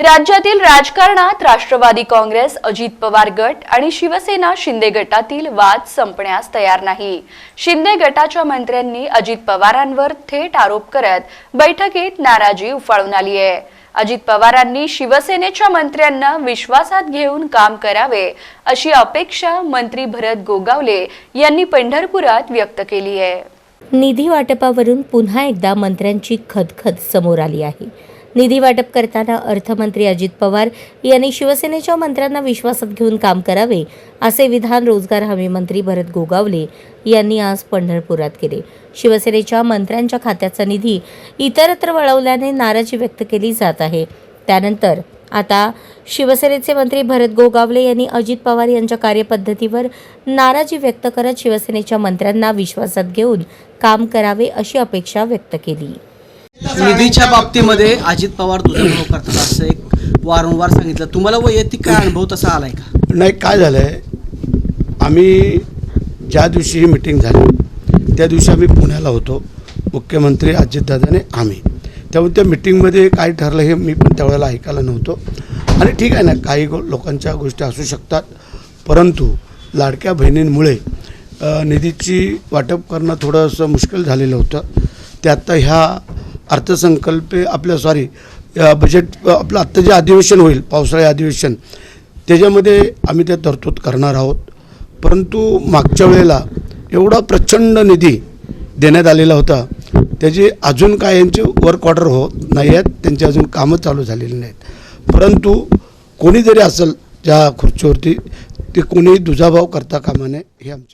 राज्यातील राजकारणात राष्ट्रवादी काँग्रेस अजित पवार गट आणि शिवसेना शिंदे गटातील वाद संपण्यास तयार नाही. शिंदे गटाच्या मंत्र्यांनी अजित पवारांवर थेट आरोप करत बैठकीत नाराजी उफाळून आली आहे अजित पवारांनी शिवसेनेच्या मंत्र्यांना विश्वासात घेऊन काम करावे अशी अपेक्षा मंत्री भरत गोगावले यांनी पंढरपुरात व्यक्त केली आहे निधी वाटपावरून पुन्हा एकदा मंत्र्यांची खदखद समोर आली आहे. निधी वाटप करताना अर्थमंत्री अजित पवार यांनी शिवसेनेच्या मंत्र्यांना विश्वासात घेऊन काम करावे असे विधान रोजगार हमी मंत्री भरत गोगावले यांनी आज पंढरपुरात केले. शिवसेनेच्या मंत्र्यांच्या खात्याचा निधी इतरत्र वळवल्याने नाराजी व्यक्त केली जात आहे. त्यानंतर आता शिवसेनेचे मंत्री भरत गोगावले यांनी अजित पवार यांच्या कार्यपद्धतीवर नाराजी व्यक्त करत शिवसेनेच्या मंत्र्यांना विश्वासात घेऊन काम करावे अशी अपेक्षा व्यक्त केली. निधीच्या बाबतीमध्ये अजित पवार दुजाभाव करतात असं एक वारंवार सांगितलं. तुम्हाला वैयक्तिक काय अनुभव तसा आलाय का? नाही काय झालं आहे आम्ही ज्या दिवशी ही मिटिंग झाली त्या दिवशी आम्ही पुण्याला होतो. मुख्यमंत्री अजितदादाने आम्ही. त्यामुळे त्या मिटिंगमध्ये काय ठरलं हे मी पण त्यावेळेला ऐकायला नव्हतो. आणि ठीक आहे ना काही गो लोकांच्या गोष्टी असू शकतात. परंतु लाडक्या बहिणींमुळे निधीची वाटप करणं थोडंसं मुश्किल झालेलं होतं. ते आत्ता ह्या अर्थसंकल्पे आपल्या सॉरी बजेट आपलं आत्ता जे अधिवेशन होईल पावसाळी अधिवेशन त्याच्यामध्ये आम्ही त्या तरतूद करणार आहोत. परंतु मागच्या वेळेला एवढा प्रचंड निधी देण्यात आलेला होता. त्याची अजून काय यांचे वर्क ऑर्डर होत नाही आहेत त्यांची अजून कामं चालू झालेली नाहीत. परंतु कोणी जरी असेल ज्या खुर्चीवरती ते कोणी दुजाभाव करता कामा नये हे आमची